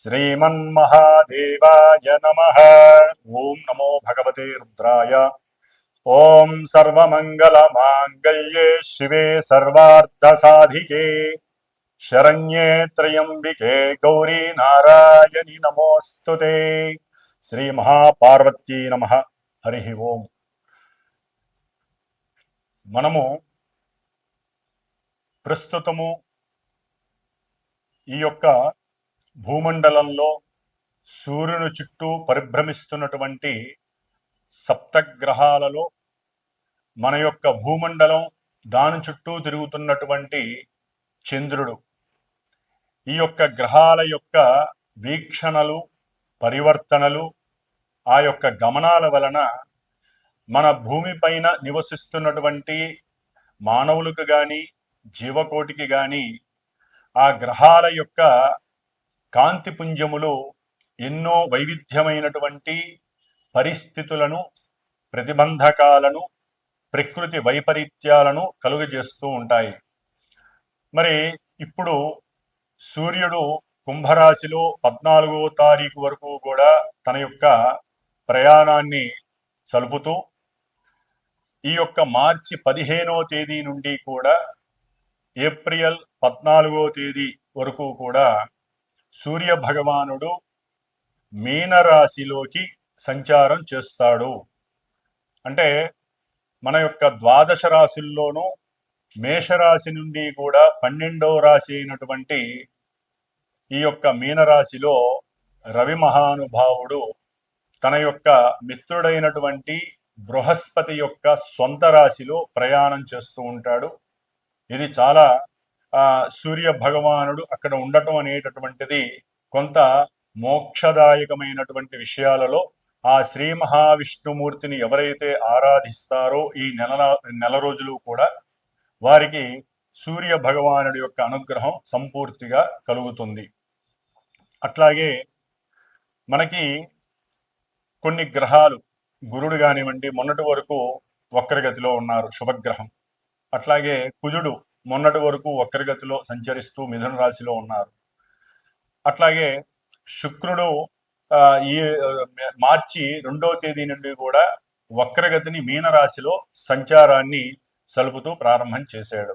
శ్రీమన్మహాదేవాయ నమ ఓం నమో భగవతే రుద్రాయ ఓం సర్వమంగళమాంగళ్యే శివే సర్వార్థసాధికే శరణ్యే త్రయంబికే గౌరీ నారాయణి నమోస్తుతే శ్రీ మహాపార్వతీ నమ హరి ఓం మనము ప్రస్తుతము ఈ యొక్క భూమండలంలో సూర్యుని చుట్టూ పరిభ్రమిస్తున్నటువంటి సప్తగ్రహాలలో మన యొక్క భూమండలం దాని చుట్టూ తిరుగుతున్నటువంటి చంద్రుడు. ఈ యొక్క గ్రహాల యొక్క వీక్షణలు పరివర్తనలు ఆ యొక్క గమనాల వలన మన భూమిపైన నివసిస్తున్నటువంటి మానవులకు కానీ జీవకోటికి కానీ ఆ గ్రహాల యొక్క కాంతిపుంజములు ఎన్నో వైవిధ్యమైనటువంటి పరిస్థితులను ప్రతిబంధకాలను ప్రకృతి వైపరీత్యాలను కలుగజేస్తూ ఉంటాయి. మరి ఇప్పుడు సూర్యుడు కుంభరాశిలో పద్నాలుగో తారీఖు వరకు కూడా తన యొక్క ప్రయాణాన్ని సలుపుతూ ఈ యొక్క మార్చి పదిహేనో తేదీ నుండి కూడా ఏప్రిల్ పద్నాలుగో తేదీ వరకు కూడా సూర్య భగవానుడు మీనరాశిలోకి సంచారం చేస్తాడు. అంటే మన యొక్క ద్వాదశ రాశుల్లోనూ మేషరాశి నుండి కూడా పన్నెండవ రాశి అయినటువంటి ఈ యొక్క మీనరాశిలో రవి మహానుభావుడు తన యొక్క మిత్రుడైనటువంటి బృహస్పతి యొక్క సొంత రాశిలో ప్రయాణం చేస్తూ ఉంటాడు. ఇది చాలా సూర్య భగవానుడు అక్కడ ఉండటం అనేటటువంటిది కొంత మోక్షదాయకమైనటువంటి విషయాలలో ఆ శ్రీ మహావిష్ణుమూర్తిని ఎవరైతే ఆరాధిస్తారో ఈ నెల నెల రోజులు కూడా వారికి సూర్య భగవానుడి యొక్క అనుగ్రహం సంపూర్తిగా కలుగుతుంది. అట్లాగే మనకి కొన్ని గ్రహాలు గురుడు కానివ్వండి మొన్నటి వరకు వక్రగతిలో ఉన్నారు శుభగ్రహం. అట్లాగే కుజుడు మొన్నటి వరకు వక్రగతిలో సంచరిస్తూ మిథున రాశిలో ఉన్నారు. అట్లాగే శుక్రుడు ఈ మార్చి రెండో తేదీ నుండి కూడా వక్రగతిని మీనరాశిలో సంచారాన్ని సలుపుతూ ప్రారంభం చేశాడు.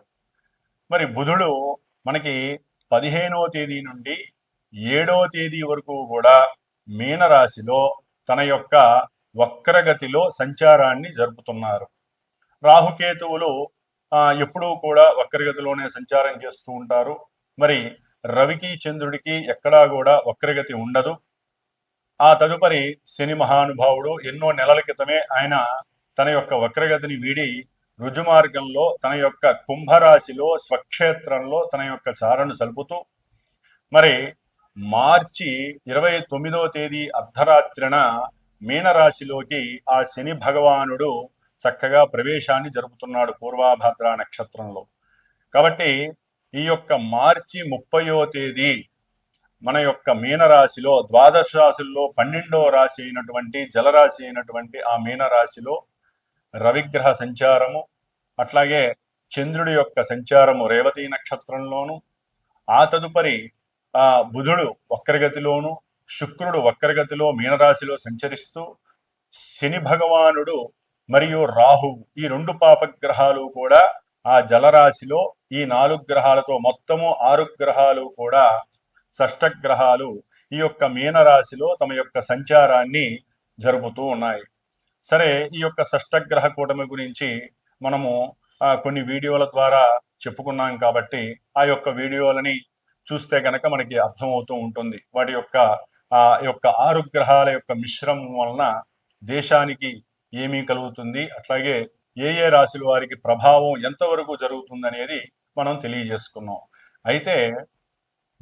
మరి బుధుడు మనకి పదిహేనవ తేదీ నుండి ఏడో తేదీ వరకు కూడా మీనరాశిలో తన యొక్క వక్రగతిలో సంచారాన్ని జరుపుతున్నారు. రాహుకేతువులు ఎప్పుడూ కూడా వక్రగతిలోనే సంచారం చేస్తూ ఉంటారు. మరి రవికి చంద్రుడికి ఎక్కడా కూడా వక్రగతి ఉండదు. ఆ తదుపరి శని మహానుభావుడు ఎన్నో నెలల క్రితమే ఆయన తన యొక్క వక్రగతిని వీడి రుజుమార్గంలో తన యొక్క కుంభరాశిలో స్వక్షేత్రంలో తన యొక్క చారను సలుపుతూ మరి మార్చి ఇరవై తొమ్మిదో తేదీ అర్ధరాత్రిన మీనరాశిలోకి ఆ శని భగవానుడు చక్కగా ప్రవేశాన్ని జరుపుతున్నాడు పూర్వాభాద్ర నక్షత్రంలో. కాబట్టి ఈ యొక్క మార్చి ముప్పయో తేదీ మన యొక్క మీనరాశిలో ద్వాదశ రాశుల్లో పన్నెండవ రాశి అయినటువంటి జలరాశి అయినటువంటి ఆ మీనరాశిలో రవిగ్రహ సంచారము అట్లాగే చంద్రుడి యొక్క సంచారము రేవతి నక్షత్రంలోను ఆ తదుపరి ఆ బుధుడు వక్రగతిలోను శుక్రుడు వక్రగతిలో మీనరాశిలో సంచరిస్తూ శని భగవానుడు మరియు రాహు ఈ రెండు పాపగ్రహాలు కూడా ఆ జలరాశిలో ఈ నాలుగు గ్రహాలతో మొత్తము ఆరు గ్రహాలు కూడా షష్టగ్రహాలు ఈ యొక్క మీనరాశిలో తమ యొక్క సంచారాన్ని జరుపుతూ ఉన్నాయి. సరే ఈ యొక్క షష్టగ్రహ కూటమి గురించి మనము కొన్ని వీడియోల ద్వారా చెప్పుకున్నాం కాబట్టి ఆ యొక్క వీడియోలని చూస్తే గనక మనకి అర్థమవుతూ ఉంటుంది. వాటి యొక్క ఆ యొక్క ఆరు గ్రహాల యొక్క మిశ్రమం వలన దేశానికి ఏమీ కలుగుతుంది? అట్లాగే ఏ ఏ రాశుల వారికి ప్రభావం ఎంతవరకు జరుగుతుంది అనేది మనం తెలియజేసుకున్నాం. అయితే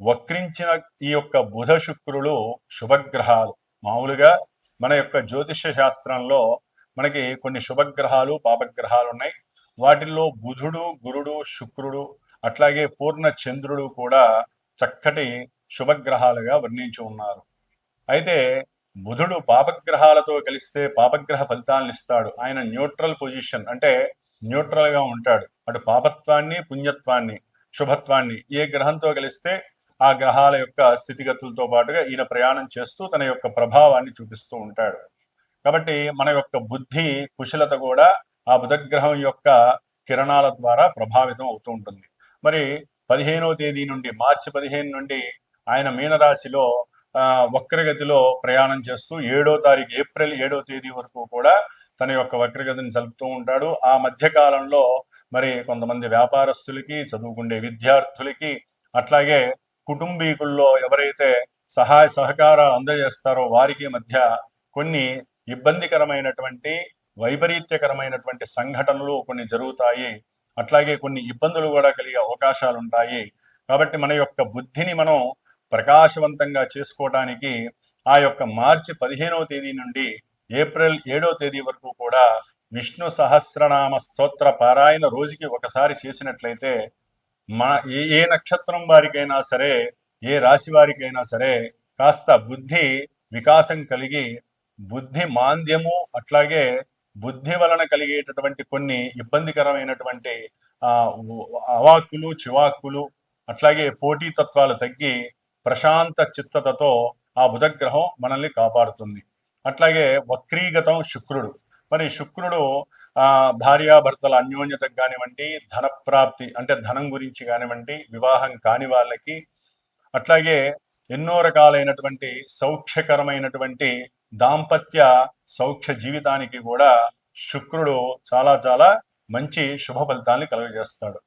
వక్రించిన ఈ యొక్క బుధ శుక్రులు శుభగ్రహాలు. మామూలుగా మన యొక్క జ్యోతిష్య శాస్త్రంలో మనకి కొన్ని శుభగ్రహాలు పాపగ్రహాలు ఉన్నాయి. వాటిల్లో బుధుడు గురుడు శుక్రుడు అట్లాగే పూర్ణ చంద్రుడు కూడా చక్కటి శుభగ్రహాలుగా వర్ణించి ఉన్నారు. అయితే బుధుడు పాపగ్రహాలతో కలిస్తే పాపగ్రహ ఫలితాలను ఇస్తాడు ఆయన న్యూట్రల్ పొజిషన్ అంటే న్యూట్రల్గా ఉంటాడు. అటు పాపత్వాన్ని పుణ్యత్వాన్ని శుభత్వాన్ని ఏ గ్రహంతో కలిస్తే ఆ గ్రహాల యొక్క స్థితిగతులతో పాటుగా ఈయన ప్రయాణం చేస్తూ తన యొక్క ప్రభావాన్ని చూపిస్తూ ఉంటాడు. కాబట్టి మన యొక్క బుద్ధి కుశలత కూడా ఆ బుధగ్రహం యొక్క కిరణాల ద్వారా ప్రభావితం అవుతూ ఉంటుంది. మరి పదిహేనో తేదీ నుండి మార్చి పదిహేను నుండి ఆయన మీనరాశిలో వక్రగతిలో ప్రయాణం చేస్తూ ఏడో తారీఖు ఏప్రిల్ ఏడో తేదీ వరకు కూడా తన యొక్క వక్రగతిని జరుపుతూ ఉంటాడు. ఆ మధ్యకాలంలో మరి కొంతమంది వ్యాపారస్తులకి చదువుకునే విద్యార్థులకి అట్లాగే కుటుంబీకుల్లో ఎవరైతే సహాయ సహకారాలు అందజేస్తారో వారికి మధ్య కొన్ని ఇబ్బందికరమైనటువంటి వైపరీత్యకరమైనటువంటి సంఘటనలు కొన్ని జరుగుతాయి. అట్లాగే కొన్ని ఇబ్బందులు కూడా కలిగే అవకాశాలు ఉంటాయి కాబట్టి మన యొక్క బుద్ధిని మనం ప్రకాశవంతంగా చేసుకోవడానికి ఆ యొక్క మార్చి పదిహేనవ తేదీ నుండి ఏప్రిల్ ఏడో తేదీ వరకు కూడా విష్ణు సహస్రనామ స్తోత్ర పారాయణ రోజుకి ఒకసారి చేసినట్లయితే మా ఏ ఏ నక్షత్రం వారికైనా సరే ఏ రాశి వారికైనా సరే కాస్త బుద్ధి వికాసం కలిగి బుద్ధి మాంద్యము అట్లాగే బుద్ధి వలన కలిగేటటువంటి కొన్ని ఇబ్బందికరమైనటువంటి ఆ, అవాక్కులు చివాక్కులు అట్లాగే పోటీతత్వాలు తగ్గి ప్రశాంత చిత్తతతో ఆ బుధగ్రహం మనల్ని కాపాడుతుంది. అట్లాగే వక్రీగతం శుక్రుడు. మరి శుక్రుడు ఆ భార్యాభర్తల అన్యోన్యతకు కానివ్వండి ధన ప్రాప్తి అంటే ధనం గురించి కానివ్వండి వివాహం కాని వాళ్ళకి అట్లాగే ఎన్నో రకాలైనటువంటి సౌఖ్యకరమైనటువంటి దాంపత్య సౌఖ్య జీవితానికి కూడా శుక్రుడు చాలా చాలా మంచి శుభ ఫలితాన్ని కలుగజేస్తాడు.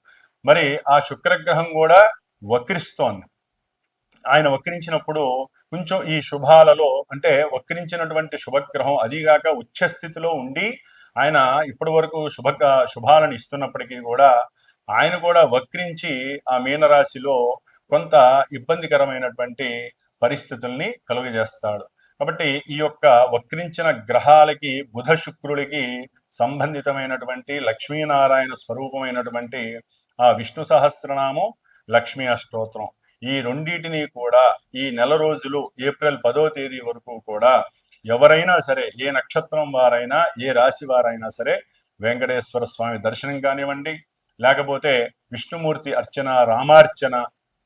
మరి ఆ శుక్రగ్రహం కూడా వక్రిస్తోంది. ఆయన వక్రించినప్పుడు కొంచెం ఈ శుభాలలో అంటే వక్రించినటువంటి శుభగ్రహం అదీగాక ఉచ్చ స్థితిలో ఉండి ఆయన ఇప్పటి వరకు శుభ శుభాలను ఇస్తున్నప్పటికీ కూడా ఆయన కూడా వక్రించి ఆ మీనరాశిలో కొంత ఇబ్బందికరమైనటువంటి పరిస్థితుల్ని కలుగజేస్తాడు. కాబట్టి ఈ యొక్క వక్రించిన గ్రహాలకి బుధ శుక్రుడికి సంబంధితమైనటువంటి లక్ష్మీనారాయణ స్వరూపమైనటువంటి ఆ విష్ణు సహస్రనామం లక్ష్మీ అష్టోత్రం. ఈ రెండింటిని కూడా ఈ నెల రోజులు ఏప్రిల్ పదో తేదీ వరకు కూడా ఎవరైనా సరే ఏ నక్షత్రం వారైనా ఏ రాశి వారైనా సరే వెంకటేశ్వర స్వామి దర్శనం కానివ్వండి లేకపోతే విష్ణుమూర్తి అర్చన రామార్చన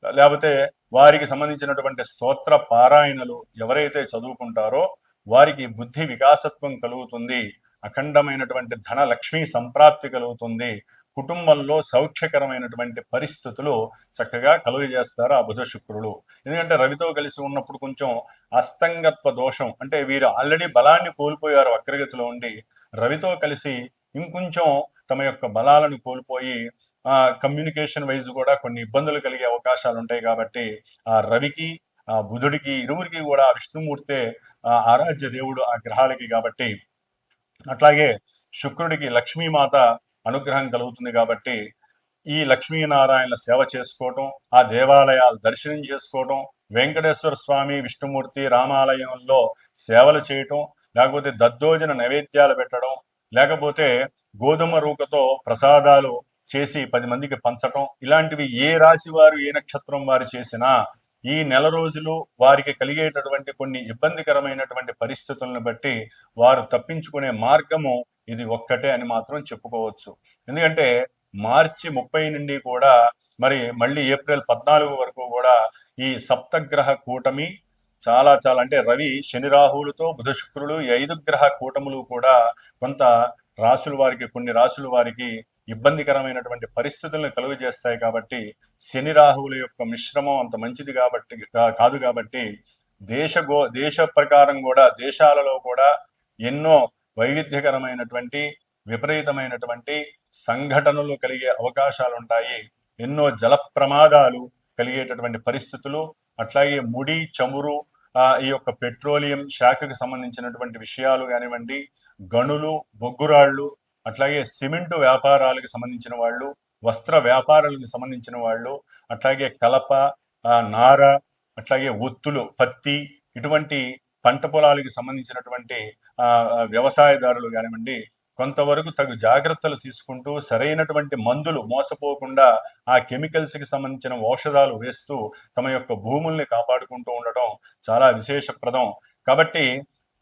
లేకపోతే వారికి సంబంధించినటువంటి స్తోత్ర పారాయణలు ఎవరైతే చదువుకుంటారో వారికి బుద్ధి వికాసత్వం కలుగుతుంది అఖండమైనటువంటి ధన లక్ష్మీ సంప్రాప్తి కలుగుతుంది కుటుంబంలో సౌఖ్యకరమైనటువంటి పరిస్థితులు చక్కగా కలుగజేస్తారు ఆ బుధ శుక్రుడు ఎందుకంటే రవితో కలిసి ఉన్నప్పుడు కొంచెం అస్తంగత్వ దోషం అంటే వీరు ఆల్రెడీ బలాన్ని కోల్పోయారు వక్రగతిలో ఉండి రవితో కలిసి ఇంకొంచెం తమ యొక్క బలాలను కోల్పోయి ఆ కమ్యూనికేషన్ వైజ్ కూడా కొన్ని ఇబ్బందులు కలిగే అవకాశాలు ఉంటాయి కాబట్టి ఆ రవికి ఆ బుధుడికి ఇరువురికి కూడా ఆ విష్ణుమూర్తే ఆ ఆరాధ్య దేవుడు ఆ గ్రహాలకి కాబట్టి అట్లాగే శుక్రుడికి లక్ష్మీమాత అనుగ్రహం కలుగుతుంది కాబట్టి ఈ లక్ష్మీనారాయణ సేవ చేసుకోవటం ఆ దేవాలయాలు దర్శనం చేసుకోవటం వెంకటేశ్వర స్వామి విష్ణుమూర్తి రామాలయంలో సేవలు చేయటం లేకపోతే దద్దోజన నైవేద్యాలు పెట్టడం లేకపోతే గోధుమ రూకతో ప్రసాదాలు చేసి పది మందికి పంచటం ఇలాంటివి ఏ రాశి వారు ఏ నక్షత్రం వారు చేసినా ఈ నెల రోజులు వారికి కలిగేటటువంటి కొన్ని ఇబ్బందికరమైనటువంటి పరిస్థితులను బట్టి వారు తప్పించుకునే మార్గము ఇది ఒక్కటే అని మాత్రం చెప్పుకోవచ్చు. ఎందుకంటే మార్చి ముప్పై నుండి కూడా మరి మళ్ళీ ఏప్రిల్ పద్నాలుగు వరకు కూడా ఈ సప్తగ్రహ కూటమి చాలా చాలా అంటే రవి శని రాహువులతో బుధ శుక్రుడు ఈ ఐదు గ్రహ కూటములు కూడా కొంత రాసుల వారికి కొన్ని రాసుల వారికి ఇబ్బందికరమైనటువంటి పరిస్థితులను కలుగజేస్తాయి కాబట్టి శని రాహువుల యొక్క మిశ్రమం అంత మంచిది కాబట్టి కా- కాదు కాబట్టి దేశ గో దేశ ప్రకారం కూడా దేశాలలో కూడా ఎన్నో వైవిధ్యకరమైనటువంటి విపరీతమైనటువంటి సంఘటనలు కలిగే అవకాశాలు ఉంటాయి ఎన్నో జల ప్రమాదాలు కలిగేటటువంటి పరిస్థితులు అట్లాగే ముడి చమురు ఈ యొక్క పెట్రోలియం శాఖకు సంబంధించినటువంటి విషయాలు కానివ్వండి గనులు బొగ్గురాళ్ళు అట్లాగే సిమెంటు వ్యాపారాలకు సంబంధించిన వాళ్ళు వస్త్ర వ్యాపారాలకు సంబంధించిన వాళ్ళు అట్లాగే కలప నార అట్లాగే ఒత్తులు పత్తి ఇటువంటి పంట పొలాలకు సంబంధించినటువంటి ఆ, వ్యవసాయదారులు కానివ్వండి కొంతవరకు తగు జాగ్రత్తలు తీసుకుంటూ సరైనటువంటి మందులు మోసపోకుండా ఆ కెమికల్స్కి సంబంధించిన ఔషధాలు వేస్తూ తమ యొక్క భూముల్ని కాపాడుకుంటూ ఉండటం చాలా విశేషప్రదం. కాబట్టి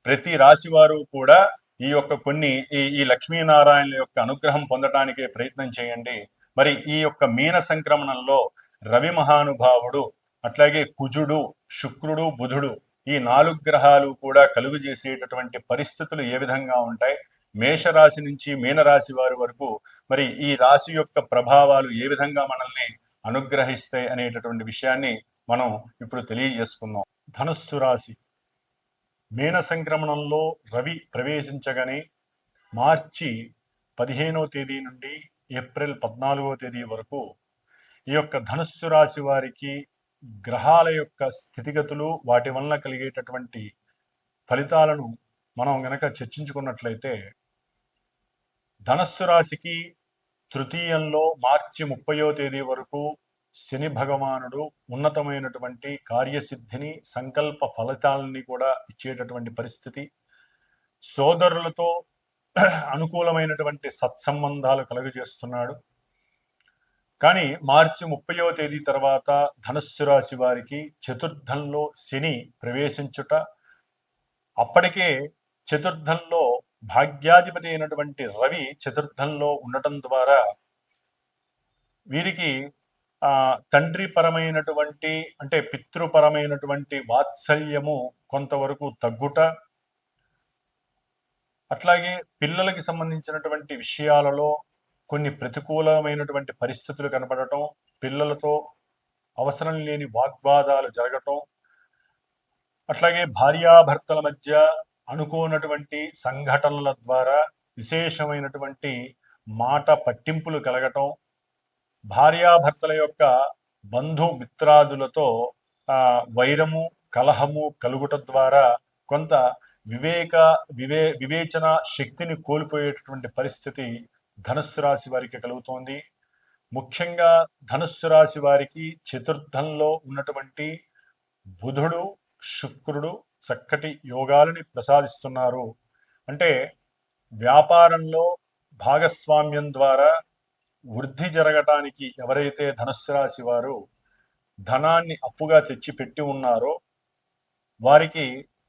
ప్రతి రాశి వారు కూడా ఈ యొక్క కొన్ని ఈ ఈ లక్ష్మీనారాయణ యొక్క అనుగ్రహం పొందటానికే ప్రయత్నం చేయండి. మరి ఈ యొక్క మీన సంక్రమణంలో రవి మహానుభావుడు అట్లాగే కుజుడు శుక్రుడు బుధుడు ఈ నాలుగు గ్రహాలు కూడా కలుగు చేసేటటువంటి పరిస్థితులు ఏ విధంగా ఉంటాయి? మేషరాశి నుంచి మీనరాశి వారి వరకు మరి ఈ రాశి యొక్క ప్రభావాలు ఏ విధంగా మనల్ని అనుగ్రహిస్తాయి అనేటటువంటి విషయాన్ని మనం ఇప్పుడు తెలియజేసుకుందాం. ధనుస్సు రాశి మేన సంక్రమణంలో రవి ప్రవేశించగానే మార్చి పదిహేనో తేదీ నుండి ఏప్రిల్ పద్నాలుగో తేదీ వరకు ఈ యొక్క ధనుస్సు రాశి వారికి గ్రహాల యొక్క స్థితిగతులు వాటి వలన కలిగేటటువంటి ఫలితాలను మనం గనక చర్చించుకున్నట్లయితే ధనస్సు రాశికి తృతీయంలో మార్చి ముప్పయో తేదీ వరకు శని భగవానుడు ఉన్నతమైనటువంటి కార్యసిద్ధిని సంకల్ప ఫలితాలని కూడా ఇచ్చేటటువంటి పరిస్థితి. సోదరులతో అనుకూలమైనటువంటి సత్సంబంధాలు కలుగజేస్తున్నాడు. కానీ మార్చి ముప్పయో తేదీ తర్వాత ధనుస్సు రాశి వారికి చతుర్థంలో శని ప్రవేశించుట అప్పటికే చతుర్థంలో భాగ్యాధిపతి అయినటువంటి రవి చతుర్థంలో ఉండటం ద్వారా వీరికి తండ్రి పరమైనటువంటి అంటే పితృపరమైనటువంటి వాత్సల్యము కొంతవరకు తగ్గుట అట్లాగే పిల్లలకి సంబంధించినటువంటి విషయాలలో కొన్ని ప్రతికూలమైనటువంటి పరిస్థితులు కనపడటం పిల్లలతో అవసరం లేని వాగ్వాదాలు జరగటం అట్లాగే భార్యాభర్తల మధ్య అనుకోనటువంటి సంఘటనల ద్వారా విశేషమైనటువంటి మాట పట్టింపులు కలగటం భార్యాభర్తల యొక్క బంధుమిత్రాదులతో వైరము కలహము కలుగుట ద్వారా కొంత వివేక వివే వివేచన శక్తిని కోల్పోయేటటువంటి పరిస్థితి ధనుస్సు రాశి వారికి కలుగుతోంది. ముఖ్యంగా ధనుస్సు రాశి వారికి చతుర్థంలో ఉన్నటువంటి బుధుడు శుక్రుడు చక్కటి యోగాలని ప్రసాదిస్తున్నారు. అంటే వ్యాపారంలో భాగస్వామ్యం ద్వారా వృద్ధి జరగటానికి ఎవరైతే ధనుస్సు రాశి వారు ధనాన్ని అప్పుగా తెచ్చి పెట్టి ఉన్నారో వారికి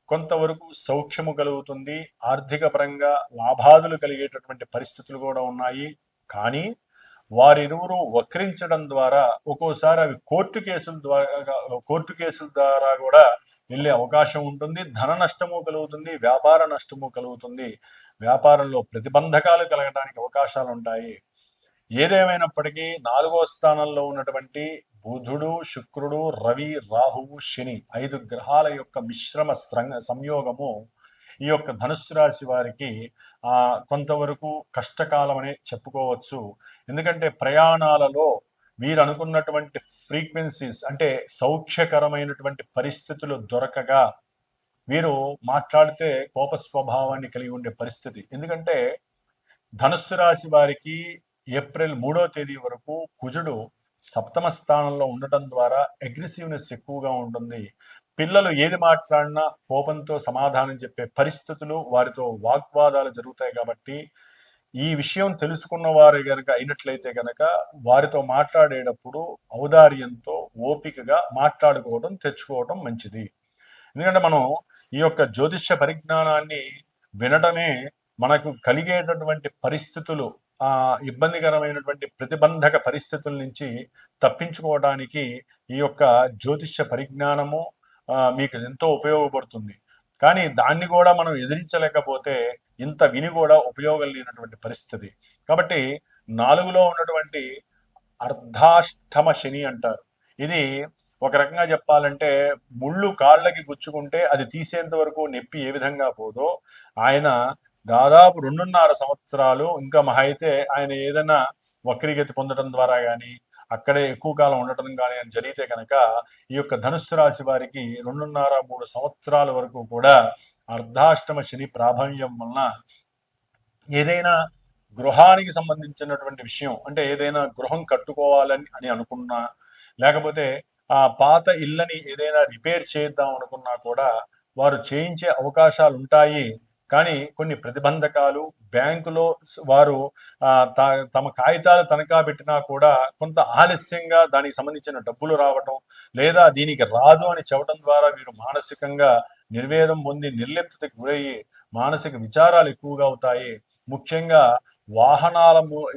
కొంతవరకు సౌఖ్యము కలుగుతుంది ఆర్థిక పరంగా లాభాదులు కలిగేటటువంటి పరిస్థితులు కూడా ఉన్నాయి. కానీ వారిరువురు వక్రించడం ద్వారా ఒక్కోసారి అవి కోర్టు కేసుల ద్వారా కోర్టు కేసుల ద్వారా కూడా వెళ్ళే అవకాశం ఉంటుంది. ధన నష్టము కలుగుతుంది వ్యాపార నష్టము కలుగుతుంది. వ్యాపారంలో ప్రతిబంధకాలు కలగడానికి అవకాశాలు ఉంటాయి ఏదేమైనప్పటికీ నాలుగో స్థానంలో ఉన్నటువంటి బుధుడు శుక్రుడు రవి రాహువు శని ఐదు గ్రహాల యొక్క మిశ్రమ సంయోగము ఈ యొక్క ధనుస్సు రాశి వారికి కొంతవరకు కష్టకాలం అనే చెప్పుకోవచ్చు. ఎందుకంటే ప్రయాణాలలో వీరు అనుకున్నటువంటి ఫ్రీక్వెన్సీస్ అంటే సౌఖ్యకరమైనటువంటి పరిస్థితులు దొరకగా వీరు మాట్లాడితే కోప స్వభావాన్ని కలిగి ఉండే పరిస్థితి. ఎందుకంటే ధనుస్సు రాశి వారికి ఏప్రిల్ మూడో తేదీ వరకు కుజుడు సప్తమ స్థానంలో ఉండటం ద్వారా అగ్రెసివ్నెస్ ఎక్కువగా ఉంటుంది. పిల్లలు ఏది మాట్లాడినా కోపంతో సమాధానం చెప్పే పరిస్థితులు వారితో వాగ్వాదాలు జరుగుతాయి కాబట్టి ఈ విషయం తెలుసుకున్న వారు గనక అయినట్లయితే గనక వారితో మాట్లాడేటప్పుడు ఔదార్యంతో ఓపికగా మాట్లాడుకోవడం తెచ్చుకోవడం మంచిది. ఎందుకంటే మనం ఈ యొక్క జ్యోతిష్య పరిజ్ఞానాన్ని వినడమే మనకు కలిగేటటువంటి పరిస్థితులు ఆ ఇబ్బందికరమైనటువంటి ప్రతిబంధక పరిస్థితుల నుంచి తప్పించుకోవడానికి ఈ యొక్క జ్యోతిష్య పరిజ్ఞానము మీకు ఎంతో ఉపయోగపడుతుంది. కానీ దాన్ని కూడా మనం ఎదిరించలేకపోతే ఇంత విని కూడా ఉపయోగం లేనటువంటి పరిస్థితి. కాబట్టి నాలుగులో ఉన్నటువంటి అర్ధాష్టమ శని అంటారు. ఇది ఒక రకంగా చెప్పాలంటే ముళ్ళు కాళ్ళకి గుచ్చుకుంటే అది తీసేంత వరకు నొప్పి ఏ విధంగా పోదో ఆయన దాదాపు రెండున్నర సంవత్సరాలు ఇంకా మహా అయితే ఆయన ఏదైనా వక్రీగతి పొందడం ద్వారా కానీ అక్కడే ఎక్కువ కాలం ఉండటం కానీ అని జరిగితే కనుక ఈ యొక్క ధనుస్సు రాశి వారికి రెండున్నర మూడు సంవత్సరాల వరకు కూడా అర్ధాష్టమ శని ప్రాభవ్యం వలన ఏదైనా గృహానికి సంబంధించినటువంటి విషయం అంటే ఏదైనా గృహం కట్టుకోవాలని అని అనుకున్నా లేకపోతే ఆ పాత ఇళ్ళని ఏదైనా రిపేర్ చేద్దాం అనుకున్నా కూడా వారు చేయించే అవకాశాలు ఉంటాయి కానీ కొన్ని ప్రతిబంధకాలు బ్యాంకులో వారు ఆ, త- తమ కాగితాలు తనఖా పెట్టినా కూడా కొంత ఆలస్యంగా దానికి సంబంధించిన డబ్బులు రావటం లేదా దీనికి రాదు అని చెప్పడం ద్వారా వీరు మానసికంగా నిర్వేదం పొంది నిర్లిప్తకు గురయ్యి మానసిక విచారాలు ఎక్కువగా అవుతాయి. ముఖ్యంగా వాహనాల ము-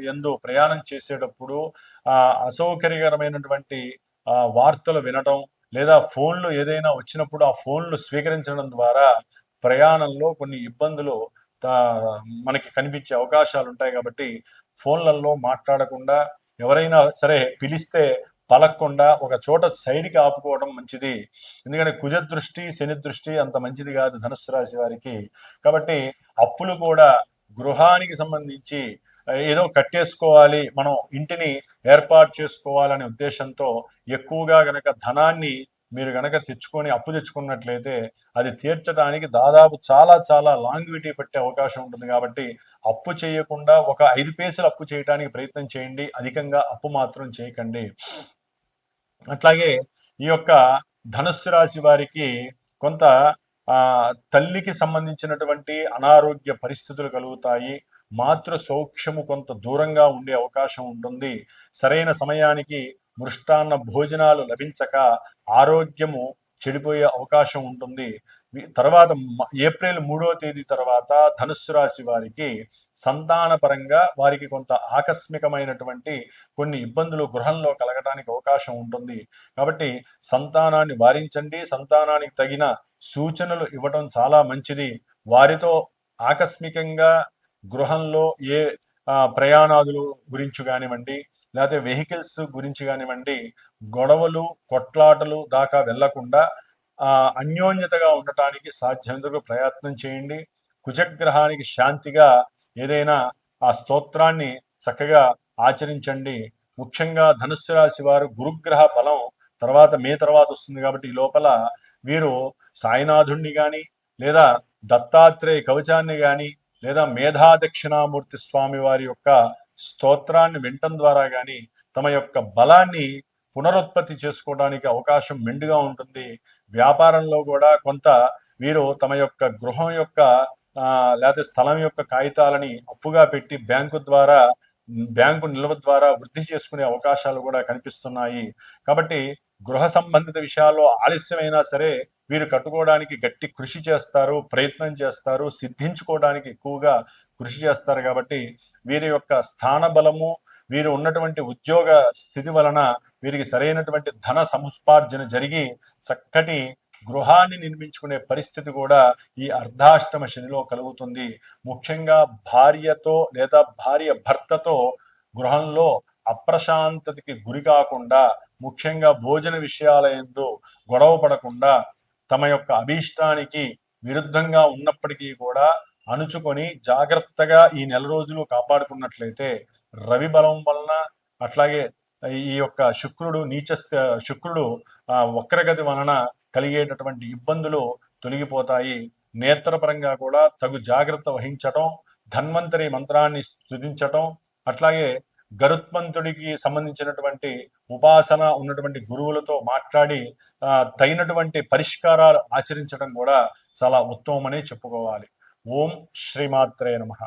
ప్రయాణం చేసేటప్పుడు ఆ అసౌకర్యకరమైనటువంటి ఆ, వార్తలు వినటం లేదా ఫోన్లు ఏదైనా వచ్చినప్పుడు ఆ ఫోన్లు స్వీకరించడం ద్వారా ప్రయాణంలో కొన్ని ఇబ్బందులు మనకి కనిపించే అవకాశాలు ఉంటాయి కాబట్టి ఫోన్లలో మాట్లాడకుండా ఎవరైనా సరే పిలిస్తే పలక్కుండా ఒక చోట సైడ్కి ఆపుకోవడం మంచిది. ఎందుకంటే కుజ దృష్టి శని దృష్టి అంత మంచిది కాదు ధనుసు రాశి వారికి. కాబట్టి అప్పులు కూడా గృహానికి సంబంధించి ఏదో కట్టేసుకోవాలి మనం ఇంటిని ఏర్పాటు చేసుకోవాలనే ఉద్దేశంతో ఎక్కువగా గనక ధనాన్ని మీరు గనక తెచ్చుకొని అప్పు తెచ్చుకున్నట్లయితే అది తీర్చడానికి దాదాపు చాలా చాలా లాంగ్విటీ పెట్టే అవకాశం ఉంటుంది కాబట్టి అప్పు చేయకుండా ఒక ఐదు పైసలు అప్పు చేయడానికి ప్రయత్నం చేయండి. అధికంగా అప్పు మాత్రం చేయకండి. అట్లాగే ఈ యొక్క ధనుస్సు రాశి వారికి కొంత ఆ తల్లికి సంబంధించినటువంటి అనారోగ్య పరిస్థితులు కలుగుతాయి. మాతృ సౌఖ్యము కొంత దూరంగా ఉండే అవకాశం ఉంటుంది. సరైన సమయానికి మృష్టాన్న భోజనాలు లభించక ఆరోగ్యము చెడిపోయే అవకాశం ఉంటుంది. తర్వాత ఏప్రిల్ మూడో తేదీ తర్వాత ధనుస్సు రాశి వారికి సంతానపరంగా వారికి కొంత ఆకస్మికమైనటువంటి కొన్ని ఇబ్బందులు గృహంలో కలగడానికి అవకాశం ఉంటుంది. కాబట్టి సంతానాన్ని వారించండి. సంతానానికి తగిన సూచనలు ఇవ్వటం చాలా మంచిది. వారితో ఆకస్మికంగా గృహంలో ఏ ప్రయాణాదులు గురించి కానివ్వండి లేకపోతే వెహికల్స్ గురించి కానివ్వండి గొడవలు కొట్లాటలు దాకా వెళ్ళకుండా అన్యోన్యతగా ఉండటానికి సాధ్యమైనందుకు ప్రయత్నం చేయండి. కుజగ్రహానికి శాంతిగా ఏదైనా ఆ స్తోత్రాన్ని చక్కగా ఆచరించండి. ముఖ్యంగా ధనుస్సు రాశి వారు గురుగ్రహ బలం తర్వాత మే తర్వాత వస్తుంది కాబట్టి ఈ లోపల వీరు సాయినాథుణ్ణి కానీ లేదా దత్తాత్రేయ కవచాన్ని కానీ లేదా మేధా దక్షిణామూర్తి స్వామి వారి యొక్క స్తోత్రాన్ని వినటం ద్వారా కానీ తమ యొక్క బలాన్ని పునరుత్పత్తి చేసుకోవడానికి అవకాశం మెండుగా ఉంటుంది. వ్యాపారంలో కూడా కొంత వీరు తమ యొక్క గృహం యొక్క లేకపోతే స్థలం యొక్క కాగితాలని అప్పుగా పెట్టి బ్యాంకు ద్వారా బ్యాంకు నిల్వ ద్వారా వృద్ధి చేసుకునే అవకాశాలు కూడా కనిపిస్తున్నాయి. కాబట్టి గృహ సంబంధిత విషయాల్లో ఆలస్యమైనా సరే వీరు కట్టుకోవడానికి గట్టి కృషి చేస్తారు ప్రయత్నం చేస్తారు సిద్ధించుకోవడానికి ఎక్కువగా కృషి చేస్తారు కాబట్టి వీరి యొక్క స్థాన బలము వీరు ఉన్నటువంటి ఉద్యోగ స్థితి వలన వీరికి సరైనటువంటి ధన సముపార్జన జరిగి చక్కటి గృహాన్ని నిర్మించుకునే పరిస్థితి కూడా ఈ అర్ధాష్టమ శనిలో కలుగుతుంది. ముఖ్యంగా భార్యతో లేదా భార్య భర్తతో గృహంలో అప్రశాంతతకి గురి కాకుండా ముఖ్యంగా భోజన విషయాల ఎందు గొడవ పడకుండా తమ యొక్క అభీష్టానికి విరుద్ధంగా ఉన్నప్పటికీ కూడా అణుచుకొని జాగ్రత్తగా ఈ నెల రోజులు కాపాడుకున్నట్లయితే రవి బలం వలన అట్లాగే ఈ యొక్క శుక్రుడు నీచస్త శుక్రుడు ఆ, వక్రగతి వలన కలిగేటటువంటి ఇబ్బందులు తొలగిపోతాయి. నేత్రపరంగా కూడా తగు జాగ్రత్త వహించటం ధన్వంతరి మంత్రాన్ని స్థుతించటం అట్లాగే గరుత్మంతుడికి సంబంధించినటువంటి ఉపాసన ఉన్నటువంటి గురువులతో మాట్లాడి తగినటువంటి పరిష్కారాలు ఆచరించడం కూడా చాలా ఉత్తమమనే చెప్పుకోవాలి. ఓం శ్రీమాత్రే నమః.